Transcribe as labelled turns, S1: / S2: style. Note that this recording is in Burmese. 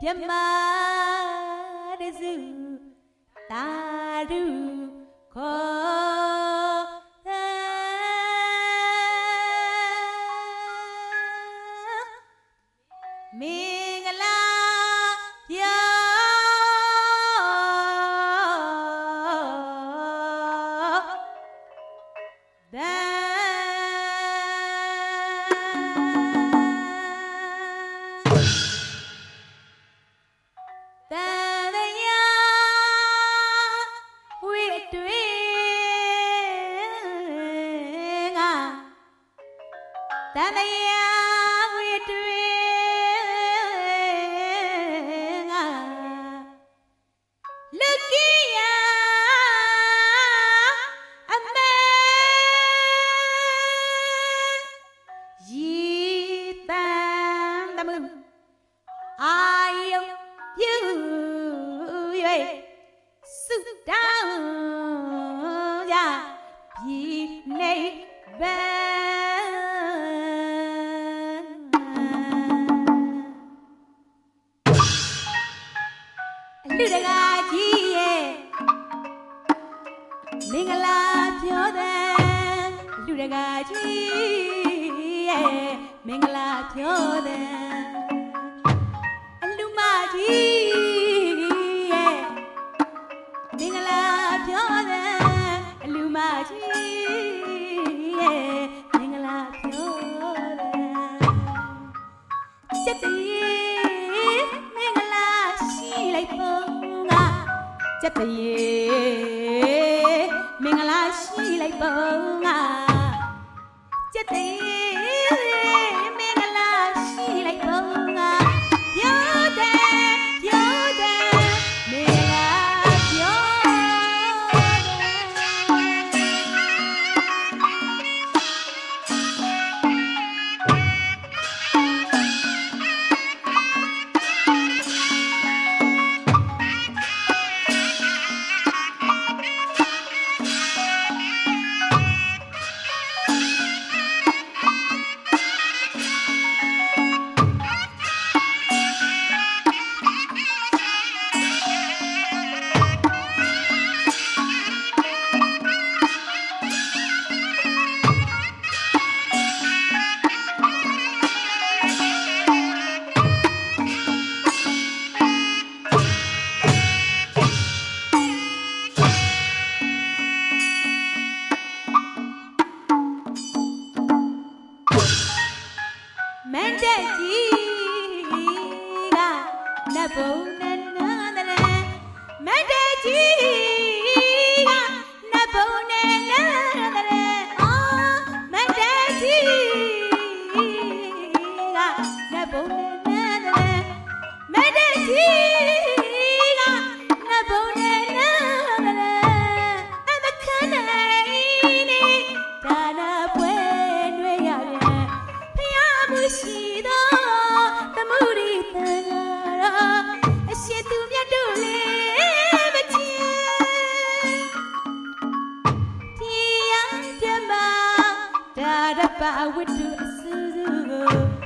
S1: Yama Taru Ko သမယဝိတွေငါလကိယအမေยีတန်တမအာယုံယူ တုတကားကြီးရဲ့မင်္ဂလာပြောတဲ့လူတကားကြီးရဲ့မင်္ဂလာပြောတဲ့ က်ပရေမင်္ဂလာရှိလိုက်ပုံငါကျက်တဲ့ မန်းချက်ကြီးကနတ်ဘုံ that I would do.